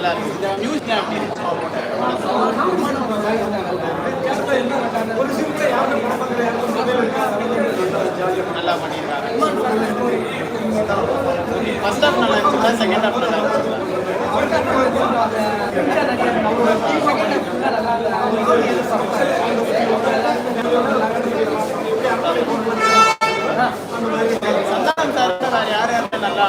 முதல் இருக்கு நல்லா பண்ணியிருக்காங்க ஃபர்ஸ்ட் ஹாஃப் நல்லா இருந்துச்சு செகண்ட் ஹாஃப் நல்லா இருந்துச்சு சந்தானம் சார் வேற யார் யாரும் நல்லா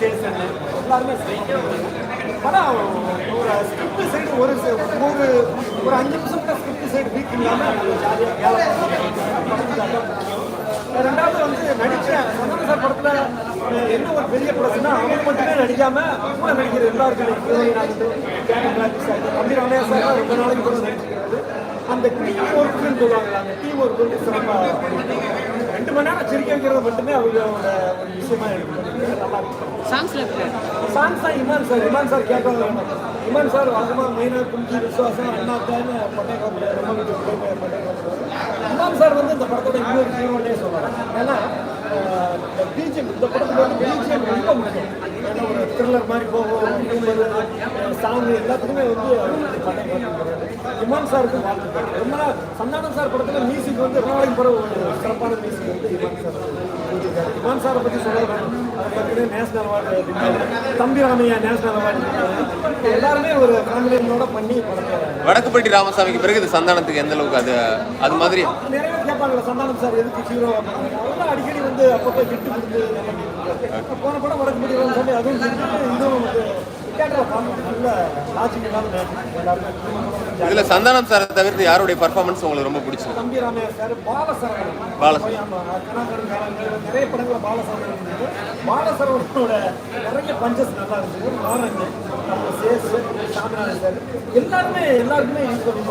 சேசன் எல்லாருமே ஆனால் ஒரு ஸ்கிரிப்ட் சைடு ஒரு ஒரு ஒரு அஞ்சு நிமிஷம் கூட ஸ்கிரிப்ட் சைடு வீக் இல்லாமல் ஜாலியாக வேலை ரெண்டாவது வந்து நடிக்கிறேன். சந்தானம் சார் படத்தில் என்ன ஒரு பெரிய ப்ளஸ்னா அவங்க மட்டுமே நடிக்காமல் கூட நடிக்கிற எல்லாருக்கும் ஹீரோயின் ஆகட்டும் கேமரா கிராஃபிக்ஸ் ஆகட்டும் தம்பி ரமேஷ் சார் ரொம்ப நாளைக்கு கூட நடிச்சிருக்காரு. அந்த டீம் ஒர்க்குன்னு சொல்லுவாங்க அந்த டீம் ஒர்க் வந்து சிறப்பாக பண்ணியிருக்காங்க. ரெண்டு மணி நேரம் சிரிக்க வைக்கிறது மட்டுமே அவங்களோட ஒரு விஷயமா இருக்கு நல்லா இருக்கும். சாங்ஸ்ல எப்படி தான் இமான் சார் இமான் சார் கேட்கறது இமான் சார் வழக்கமாக மெயினாக குஞ்சி விசுவாசம் அண்ணாத்தான்னு பட்டேகாப்பில் ரொம்ப பட்டேகாப்பில் இமான் சார் வந்து இந்த படத்தோட இன்னொரு ஹீரோனே சொல்லலாம் ஏன்னா பிஜிஎம் இந்த படத்துல வந்து பிஜிஎம் ரொம்ப முக்கியம். ஏன்னா ஒரு த்ரில்லர் மாதிரி போகும் சாங் எல்லாத்துக்குமே வந்து இமான் சாருக்கு வாழ்த்துக்கள். ரொம்ப சந்தானம் சார் படத்தில் மியூசிக் வந்து ரொம்ப நாளைக்கு பிறகு சிறப்பான மியூசிக் வந்து இமான் சார். இமான் சாரை பற்றி சொல்ல வேணும் அதை பற்றி நேஷனல் அவார்டு தம்பி ராமையா நேஷனல் அவார்டு எல்லாருமே ஒரு ஃபேமிலியோட பண்ணி வடக்குப்பட்டி ராமசாமிக்கு பிறகு இது சந்தானத்துக்கு எந்த அளவுக்கு அது அது மாதிரி நிறைய பேர் கேட்பாங்கல்ல சந்தானம் சார் எதுக்கு ஹீரோ அவர்லாம் அடிக்கடி வந்து அப்பப்போ விட்டு போன படம் வரக்கூடிய முடியும் சொல்லி அதுவும் இதுல சந்தானம் சாரை தவிர்த்து யாருடைய பர்ஃபார்மன்ஸ் உங்களுக்கு ரொம்ப பிடிச்சது தம்பி ராமையா சார் பாலசரவணன் நிறைய படங்கள் இருந்தது நிறைய பஞ்சஸ் நல்லா இருந்தது நம்ம சாமிநாதன் சார் எல்லாருமே எல்லாருக்குமே ஈக்குவல்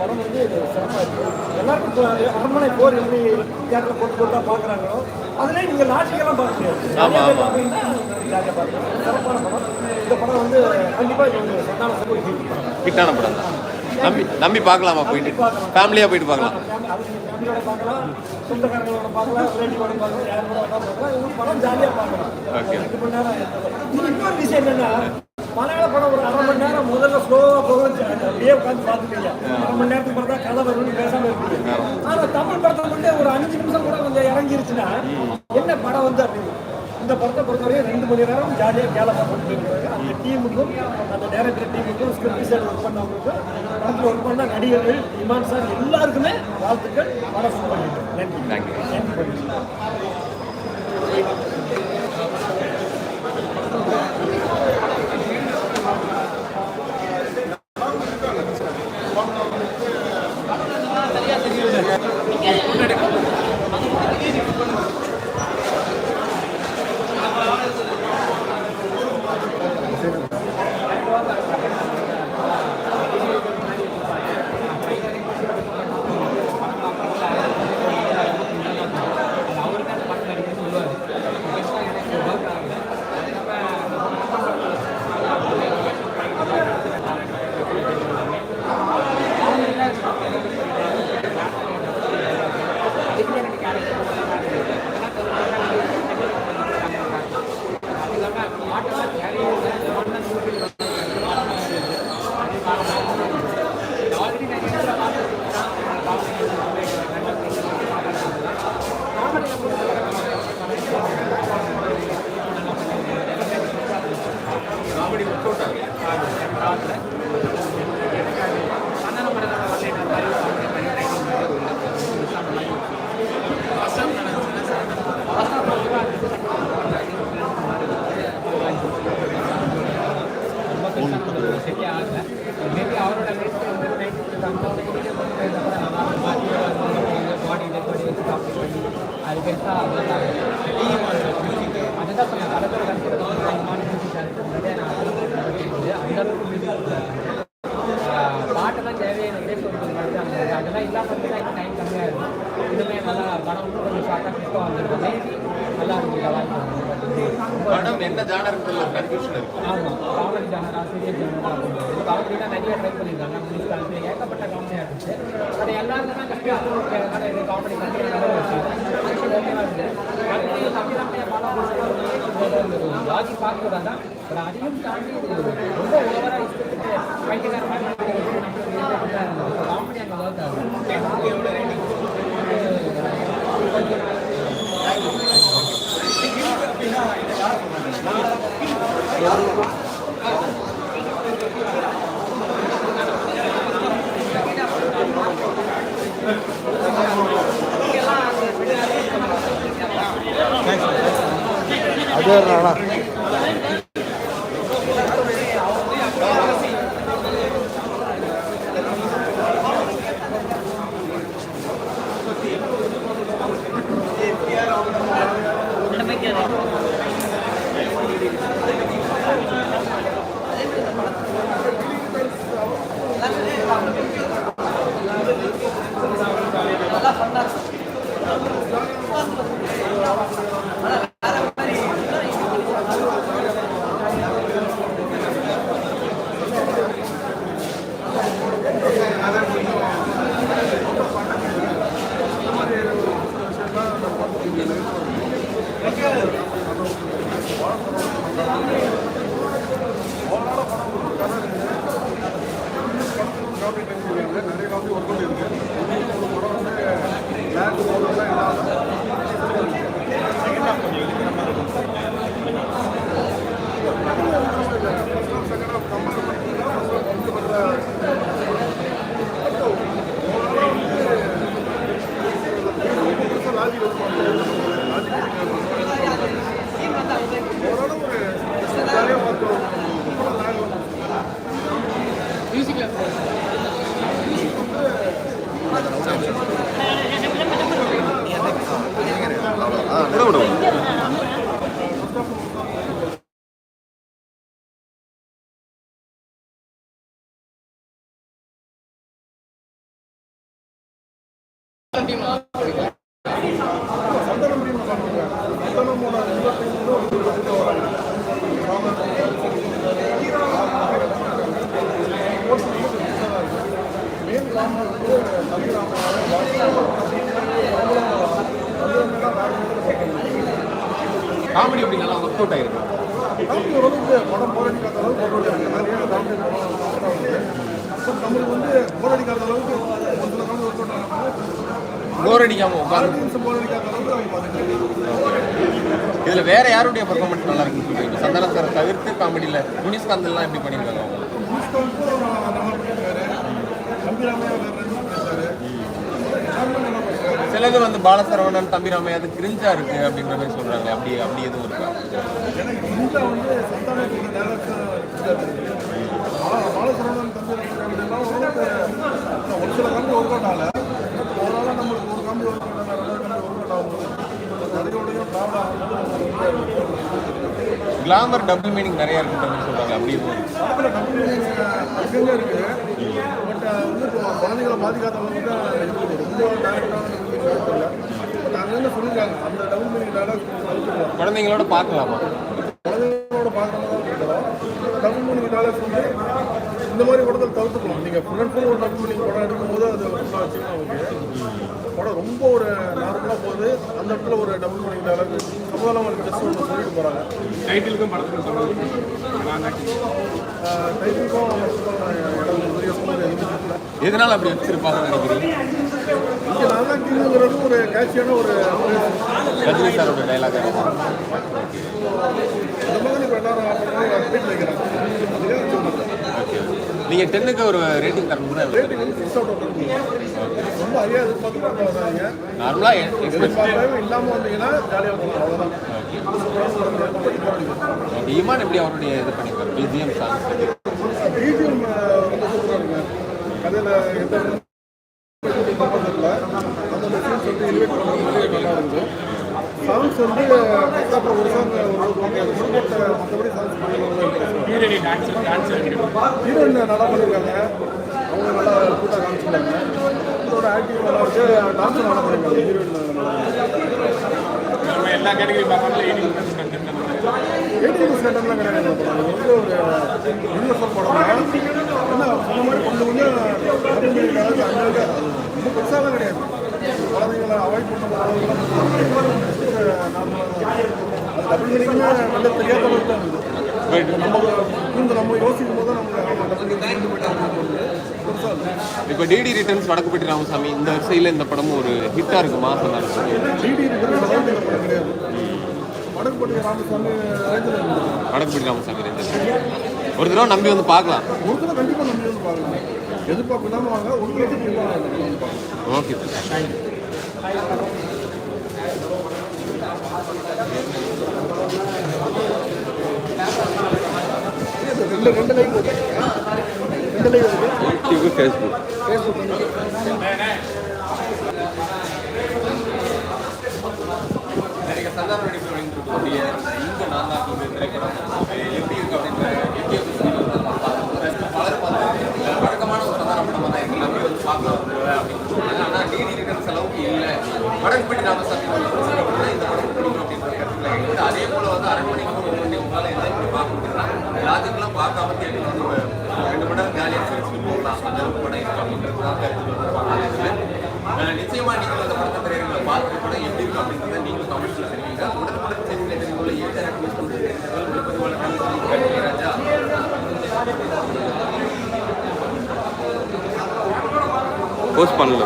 படம் வந்து சிறப்பாக இருக்கு எல்லாருக்கும் அரண்மனை போர் எப்படி தியேட்டரில் போட்டு போட்டா பார்க்குறாங்களோ அதுலேயே நீங்கள் லாஜிக்கெல்லாம் பார்க்க முடியாது சிறப்பான படம் இந்த படம் வந்து கண்டிப்பாக ஹிட்டான படம் தான். நம்பி நம்பி பார்க்கலாமா போயிட்டு? ஃபேமிலியா போயிட்டு பார்க்கலாம். மலையாள படம் ஒரு அரை மணி நேரம் முதல்ல ஸ்லோவாக போகும் அப்படியே உட்காந்து பார்த்துட்டீங்க. அரை மணி நேரத்துக்கு தான் கதை வரும்னு பேசாம இருப்பீங்க. ஆனா தமிழ் படத்தை வந்து ஒரு அஞ்சு நிமிஷம் கூட கொஞ்சம் இறங்கிருச்சுன்னா என்ன படம் வந்து அப்படின்னு இந்த படத்தை பொறுத்தவரையும் ரெண்டு மணி நேரம் ஜாலியாக பண்ணிட்டு இருக்காங்க அந்த டீமுக்கும் அந்த டேரக்டர் டீமுக்கும் ஸ்கிரிப்ட் சைடு ஒர்க் பண்ணவங்களுக்கும் படத்தில் ஒர்க் பண்ண நடிகர்கள் இமான் சார் எல்லாருக்குமே வாழ்த்துக்கள். படம் சூப்பர் பண்ணிட்டு நன்றி. நன்றி. தமிழ்நாட்டிய படம் லாஜி பார்க்குறதா தான் பட் அதையும் தாண்டி ரொம்ப ஓவராக இஷ்டத்துக்கு பைத்தியக்கார மாதிரி காமெடி அங்கே காமெடி அப்படி நல்லா ஒர்க் அவுட் ஆயிருக்கு. காமெடி ஓரளவுக்கு படம் போராடிக்காத அளவுக்கு ஒர்க் அவுட் ஆயிருக்கு நிறைய காமெடி நம்மளுக்கு வந்து போராடிக்காத அளவுக்கு ஒரு சில காமெடி ஒர்க் அவுட் ஆகும் போர் அடிக்காம உட்காந்து நிமிஷம் இதுல வேற யாருடைய பர்ஃபார்மன்ஸ் நல்லா இருக்குன்னு சொல்றீங்க? சந்தானம் சார் தவிர்த்து காமெடியில முனிஸ்காந்தெல்லாம் எப்படி பண்ணியிருக்காங்க சிலது வந்து பாலசரவணன் தம்பிராமையா அது கிரிஞ்சா இருக்கு அப்படின்ற மாதிரி சொல்றாங்க அப்படி அப்படி எதுவும் இருக்கா? பாலசரவணன் தம்பி ஒரு சில கண்டு ஒர்க் அவுட் ஆகல நம்மளுக்கு ஒரு காமெடி ஒர்க் அவுட் ஆகல ரெண்டாவது காமெடி ஒர்க் அவுட் ஆகும்போது கதையோடையும் கிளாமர் டபுள் மீனிங் நிறையா இருக்குன்ற மாதிரி சொல்றாங்க. அப்படி எதுவும் இருக்கு. மீனிங் கம்பெனி அங்கங்கே இருக்குது பட் வந்து இப்போ குழந்தைகளை பாதிக்காத அளவுக்கு தான் ரொம்ப டேரக்டான இல்லை பட் அங்கங்கே சொல்லியிருக்காங்க அந்த டபுள் மீனிங் டேரக்ட் குழந்தைங்களோட பார்க்கலாமா? குழந்தைங்களோட பார்க்குறதா இருக்கிறோம் டபுள் மீனிங் டேரக்ட் வந்து இந்த மாதிரி படத்தில் தவிர்த்துக்கலாம். நீங்கள் ஃபுல் அண்ட் ஃபுல் ஒரு டபுள் மீனிங் படம் எடுக்கும்போது அது ஃபுல்லாக வச்சுக்கலாம் ஓகே படம் ரொம்ப ஒரு நார்மலாக போகுது. அந்த இடத்துல ஒரு டபுள் டேரக்ட் சமூகம் அவங்களுக்கு ஜஸ்ட் ஒன்று சொல்லிட்டு போகிறாங்க டைட்டிலுக்கும் படத்துக்கும் டைட்டிலுக்கும் எதனால அப்படி வச்சிருப்பாங்கன்னு நினைக்கிறீங்க? இங்கே நல்லா கிங்குங்கிறது ஒரு கேட்சியான ஒரு ரஜினி சாரோட டைலாக் இந்த மாதிரி இப்போ எல்லாரும் வைக்கிறாங்க வச்சுருந்தாங்க நீங்க டென்னுக்கு ஒரு ரேட்டிங் தரணும்னா ரொம்ப அரியா எதிர்பார்த்து வராங்க நார்மலா எதிர்பார்ப்பு எப்படி அவருடைய இது பண்ணிருக்காரு பிஜிஎம் சாங்ஸ் வந்து ஹீரோயின் நல்லா பண்ணியிருக்காங்க அவங்க நல்லா கூட்டாக காமிச்சிருக்காங்க இதோட ஆக்டிங் நல்லா இருக்கு. டான்ஸும் நல்லா பண்ணியிருக்காங்க ஹீரோயின் நல்லா எல்லா கேட்டகரி பார்க்காமல எயிட்டீன் ப்ளஸ் கண்டென்ட் எயிட்டீன் ஸ்டாண்டர்ட்லாம் கிடையாது வந்து ஒரு யூனிவர்சல் படம் தான் என்ன சொன்ன மாதிரி கொஞ்சம் கொஞ்சம் தமிழ் மீடியம் கலாச்சாரம் அந்த அளவுக்கு ரொம்ப பெருசாலாம் கிடையாது. குழந்தைங்களை அவாய்ட் பண்ண அளவுக்குலாம் ஒரு நார்மலாக அது டபுள் மீனிங்னா நல்ல தெரியாத அளவுக்கு தான் இருக்குது. நம்ம இந்த நம்ம யோசிக்கும் போது இல்லை இப்போ டிடி ரிட்டர்ன்ஸ் வடக்குப்பட்டி ராமசாமி இந்த வரிசையில் இந்த படமும் ஒரு ஹிட்டாக இருக்கு நடக்கும் டிடி கிடையாது வடக்குப்பட்டி ராமசாமி வடக்குப்பட்டி ராமசாமி ஒரு தடவை நம்பி வந்து பார்க்கலாம் ஒரு தடவை கண்டிப்பாக நம்ம வந்து பார்க்கலாம் எதிர்பார்ப்பு இல்லாமல் வாங்க ஒரு தடவை ஓகே சார் ரெண்டு ரெண்டு லைக் ரெண்டு லைக் யூடியூப் ஃபேஸ்புக் ஃபேஸ்புக் வந்து நடிப்பு வெளியிட்டிருக்கக்கூடிய இந்த நான்காவது திரைப்படம் எப்படி இருக்கு அப்படின்ற எப்படி பலரும் வந்து வழக்கமான ஒரு சந்தான படம் தான் இருக்கு நம்பி வந்து பார்க்கலாம் அப்படின்னு ஆனால் டிடி இருக்கிற செலவுக்கு இல்லை வடக்குப்பட்டி ராமசாமி சொன்னீங்கன்னா இந்த படம் பிடிக்கும் அப்படின்ற கருத்துல இருக்குது அதே போல வந்து அரண்மனைக்கு ஒரு மணி உங்களால் என்ஜாய் பண்ணி பார்க்க முடியும்னா லாஜிக்கெல்லாம் பார்க்காம ரெண்டு மணி நேரம் ஜாலியாக சிரிச்சுட்டு போகலாம் அந்த அளவுக்கு படம் இருக்கு அப்படின்றதுதான் கருத்து அஹ் நிச்சயமா நீங்கள் அந்த படத்தை திரையரங்களை பார்த்து படம் எப்படி இருக்கும் அப்படின்றத நீங்களும் கமெண்ட்ஸில் தெரிவிங்க உடனுக்குடன் செய்திகளை தெரிந்து கொள்ள ஏற்ற நியூஸ் ஒளிப்பதிவாளர் ராஜா போஸ்ட் பண்ணல.